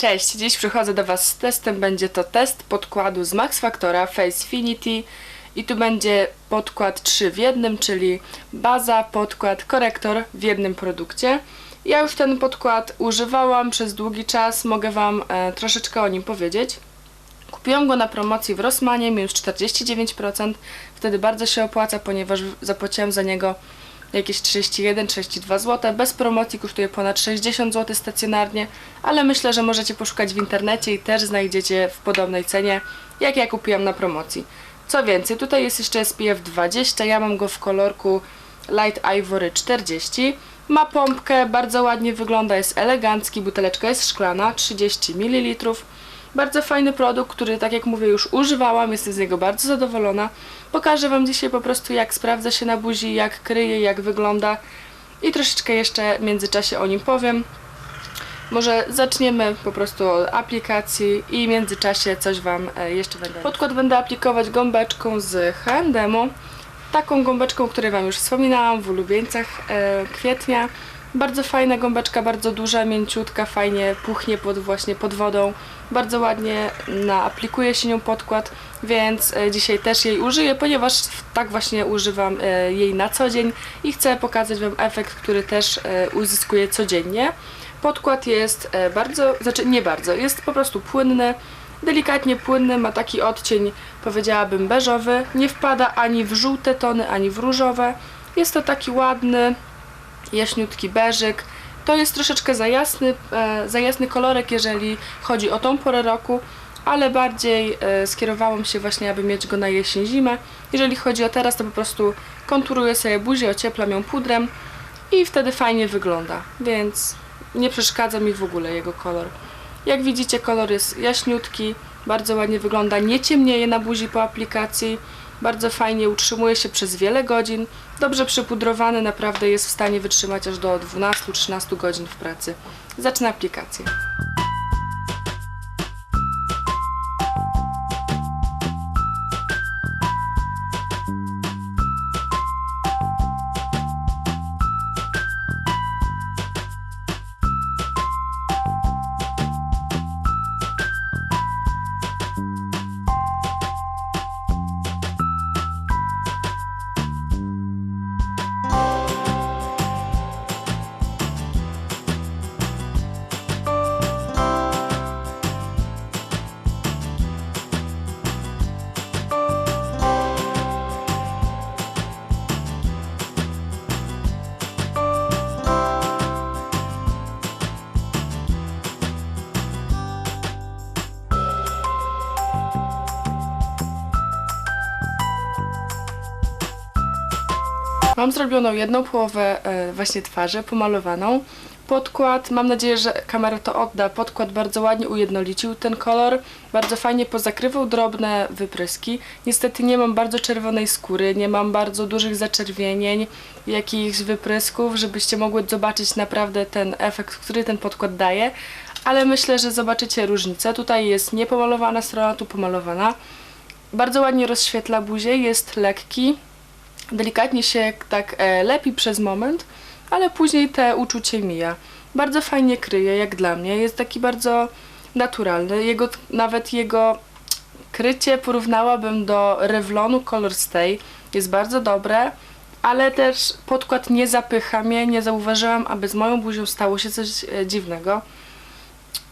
Cześć, dziś przychodzę do Was z testem. Będzie to test podkładu z Max Factora Facefinity i tu będzie podkład 3 w jednym, czyli baza, podkład, korektor w jednym produkcie. Ja już ten podkład używałam przez długi czas, mogę Wam e, troszeczkę o nim powiedzieć. Kupiłam go na promocji w Rossmanie, minus 49%. Wtedy bardzo się opłaca, ponieważ zapłaciłam za niego jakieś 31-32 zł. Bez promocji kosztuje ponad 60 zł stacjonarnie, ale myślę, że możecie poszukać w internecie i też znajdziecie w podobnej cenie, jak ja kupiłam na promocji. Co więcej, tutaj jest jeszcze SPF 20, ja mam go w kolorku Light Ivory 40. Ma pompkę, bardzo ładnie wygląda, jest elegancki, buteleczka jest szklana, 30 ml. Bardzo fajny produkt, który tak jak mówię już używałam, jestem z niego bardzo zadowolona. Pokażę Wam dzisiaj po prostu jak sprawdza się na buzi, jak kryje, jak wygląda i troszeczkę jeszcze w międzyczasie o nim powiem. Może zaczniemy po prostu od aplikacji i w międzyczasie coś Wam e, jeszcze będę... Podkład będę aplikować gąbeczką z H&M-u. Taką gąbeczką, o której Wam już wspominałam w ulubieńcach e, kwietnia. Bardzo fajna gąbeczka, bardzo duża, mięciutka, fajnie puchnie pod, właśnie pod wodą. Bardzo ładnie naaplikuje się nią podkład, więc e, dzisiaj też jej użyję, ponieważ tak właśnie używam e, jej na co dzień i chcę pokazać Wam efekt, który też e, uzyskuję codziennie. Podkład jest bardzo, znaczy nie bardzo, jest po prostu płynny, delikatnie płynny, ma taki odcień, powiedziałabym, beżowy. Nie wpada ani w żółte tony, ani w różowe. Jest to taki ładny, jaśniutki beżyk. To jest troszeczkę za jasny, e, za jasny kolorek, jeżeli chodzi o tą porę roku, ale bardziej e, skierowałam się właśnie, aby mieć go na jesień, zimę. Jeżeli chodzi o teraz, to po prostu konturuję sobie buzię, ocieplam ją pudrem i wtedy fajnie wygląda, więc nie przeszkadza mi w ogóle jego kolor. Jak widzicie, kolor jest jaśniutki, bardzo ładnie wygląda, nie ciemnieje na buzi po aplikacji, bardzo fajnie utrzymuje się przez wiele godzin, dobrze przypudrowany, naprawdę jest w stanie wytrzymać aż do 12-13 godzin w pracy. Zacznę aplikację. Mam zrobioną jedną połowę e, właśnie twarzy, pomalowaną. Podkład, mam nadzieję, że kamera to odda. Podkład bardzo ładnie ujednolicił ten kolor, bardzo fajnie pozakrywał drobne wypryski. Niestety nie mam bardzo czerwonej skóry, nie mam bardzo dużych zaczerwienień, jakichś wyprysków, żebyście mogły zobaczyć naprawdę ten efekt, który ten podkład daje. Ale myślę, że zobaczycie różnicę. Tutaj jest niepomalowana strona, tu pomalowana. Bardzo ładnie rozświetla buzię, jest lekki, delikatnie się tak e, lepi przez moment, ale później te uczucie mija. Bardzo fajnie kryje, jak dla mnie. Jest taki bardzo naturalny. Jego, nawet jego krycie porównałabym do Revlonu Color Stay. Jest bardzo dobre, ale też podkład nie zapycha mnie. Nie zauważyłam, aby z moją buzią stało się coś e, dziwnego.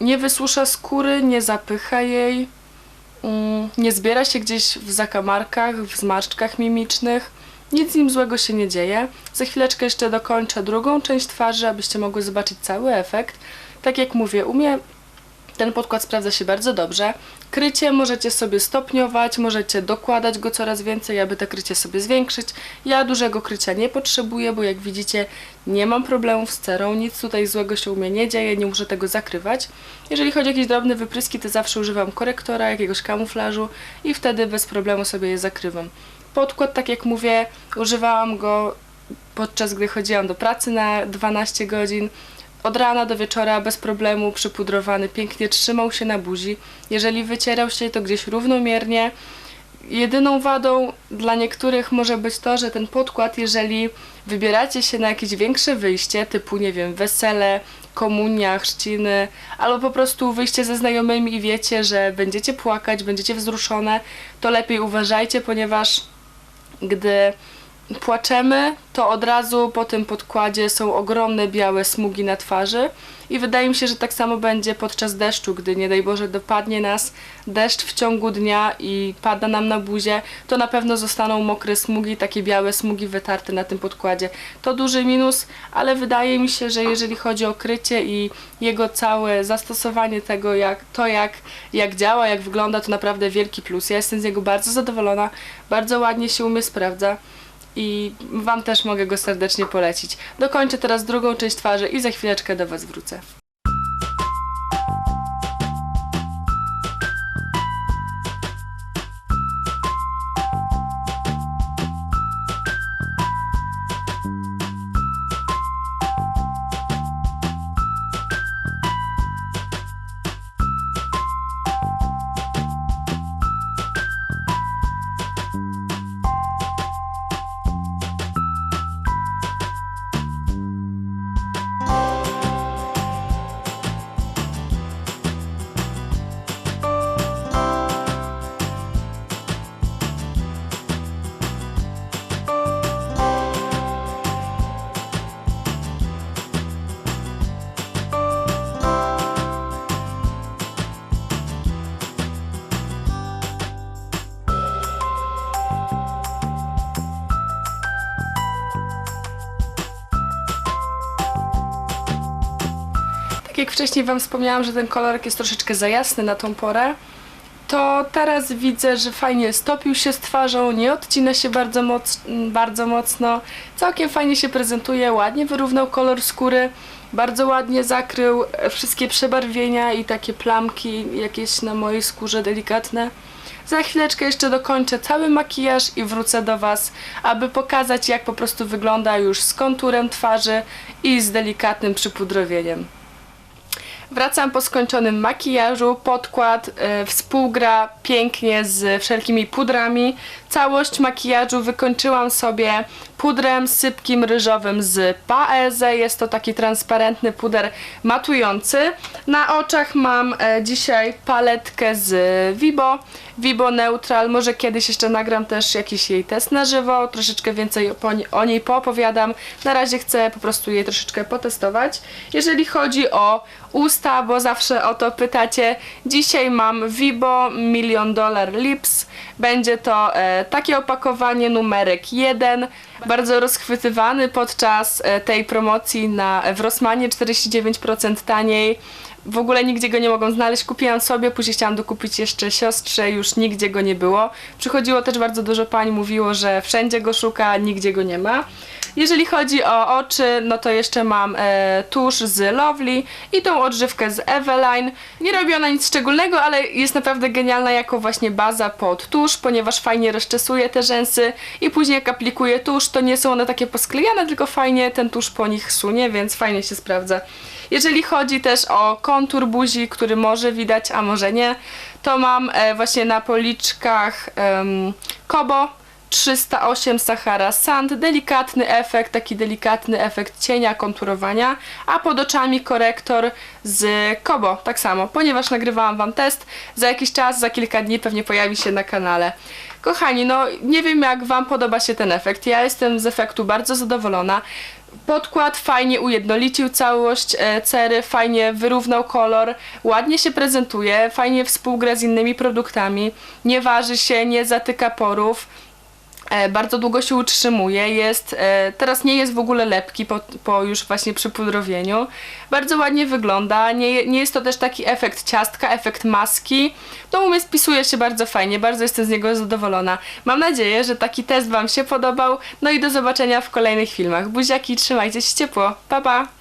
Nie wysusza skóry, nie zapycha jej. Mm, Nie zbiera się gdzieś w zakamarkach, w zmarszczkach mimicznych. Nic z nim złego się nie dzieje. Za chwileczkę jeszcze dokończę drugą część twarzy, abyście mogły zobaczyć cały efekt. Tak jak mówię, u mnie ten podkład sprawdza się bardzo dobrze. Krycie możecie sobie stopniować, możecie dokładać go coraz więcej, aby to krycie sobie zwiększyć. Ja dużego krycia nie potrzebuję, bo jak widzicie nie mam problemów z cerą, nic tutaj złego się u mnie nie dzieje, nie muszę tego zakrywać. Jeżeli chodzi o jakieś drobne wypryski, to zawsze używam korektora, jakiegoś kamuflażu i wtedy bez problemu sobie je zakrywam. Podkład, tak jak mówię, używałam go podczas gdy chodziłam do pracy na 12 godzin. Od rana do wieczora bez problemu przypudrowany, pięknie trzymał się na buzi. Jeżeli wycierał się to gdzieś równomiernie, jedyną wadą dla niektórych może być to, że ten podkład, jeżeli wybieracie się na jakieś większe wyjście, typu, nie wiem, wesele, komunia, chrzciny, albo po prostu wyjście ze znajomymi i wiecie, że będziecie płakać, będziecie wzruszone, to lepiej uważajcie, ponieważ gdy płaczemy, to od razu po tym podkładzie są ogromne białe smugi na twarzy i wydaje mi się, że tak samo będzie podczas deszczu, gdy nie daj Boże dopadnie nas deszcz w ciągu dnia i pada nam na buzię, to na pewno zostaną mokre smugi, takie białe smugi wytarte na tym podkładzie. To duży minus, ale wydaje mi się, że jeżeli chodzi o krycie i jego całe zastosowanie tego, jak to jak, jak działa, jak wygląda, to naprawdę wielki plus. Ja jestem z niego bardzo zadowolona, bardzo ładnie się u mnie sprawdza i Wam też mogę go serdecznie polecić. Dokończę teraz drugą część twarzy i za chwileczkę do Was wrócę. Jak wcześniej Wam wspomniałam, że ten kolorek jest troszeczkę za jasny na tą porę, to teraz widzę, że fajnie stopił się z twarzą, nie odcina się bardzo, moc, bardzo mocno, całkiem fajnie się prezentuje, ładnie wyrównał kolor skóry, bardzo ładnie zakrył wszystkie przebarwienia i takie plamki jakieś na mojej skórze delikatne. Za chwileczkę jeszcze dokończę cały makijaż i wrócę do Was, aby pokazać jak po prostu wygląda już z konturem twarzy i z delikatnym przypudrowieniem. Wracam po skończonym makijażu, podkład e, współgra pięknie z wszelkimi pudrami. Całość makijażu wykończyłam sobie pudrem sypkim ryżowym z Paese. Jest to taki transparentny puder matujący. Na oczach mam e, dzisiaj paletkę z Vibo. Vibo Neutral. Może kiedyś jeszcze nagram też jakiś jej test na żywo. Troszeczkę więcej o niej poopowiadam. Na razie chcę po prostu jej troszeczkę potestować. Jeżeli chodzi o usta, bo zawsze o to pytacie. Dzisiaj mam Vibo Million Dollar Lips. Będzie to e, takie opakowanie numerek 1. Bardzo rozchwytywany podczas e, tej promocji na w Rossmanie 49% taniej. W ogóle nigdzie go nie mogą znaleźć. Kupiłam sobie, później chciałam dokupić jeszcze siostrze, już nigdzie go nie było. Przychodziło też bardzo dużo pań, mówiło, że wszędzie go szuka, nigdzie go nie ma. Jeżeli chodzi o oczy, no to jeszcze mam e, tusz z Lovely i tą odżywkę z Eveline. Nie robi ona nic szczególnego, ale jest naprawdę genialna jako właśnie baza pod tusz, ponieważ fajnie rozczesuje te rzęsy i później jak aplikuję tusz, to nie są one takie posklejane, tylko fajnie ten tusz po nich sunie, więc fajnie się sprawdza. Jeżeli chodzi też o kontur buzi, który może widać, a może nie, to mam e, właśnie na policzkach Kobo 308 Sahara Sand, delikatny efekt, taki delikatny efekt cienia, konturowania, a pod oczami korektor z Kobo, tak samo, ponieważ nagrywałam Wam test, za jakiś czas, za kilka dni pewnie pojawi się na kanale. Kochani, no nie wiem jak Wam podoba się ten efekt, ja jestem z efektu bardzo zadowolona. Podkład fajnie ujednolicił całość e, cery, fajnie wyrównał kolor, ładnie się prezentuje, fajnie współgra z innymi produktami, nie waży się, nie zatyka porów. E, bardzo długo się utrzymuje, jest, e, teraz nie jest w ogóle lepki po, po już właśnie przypudrowieniu. Bardzo ładnie wygląda, nie, nie jest to też taki efekt ciastka, efekt maski. To u mnie spisuje się bardzo fajnie, bardzo jestem z niego zadowolona. Mam nadzieję, że taki test Wam się podobał, no i do zobaczenia w kolejnych filmach. Buziaki, trzymajcie się ciepło, pa pa!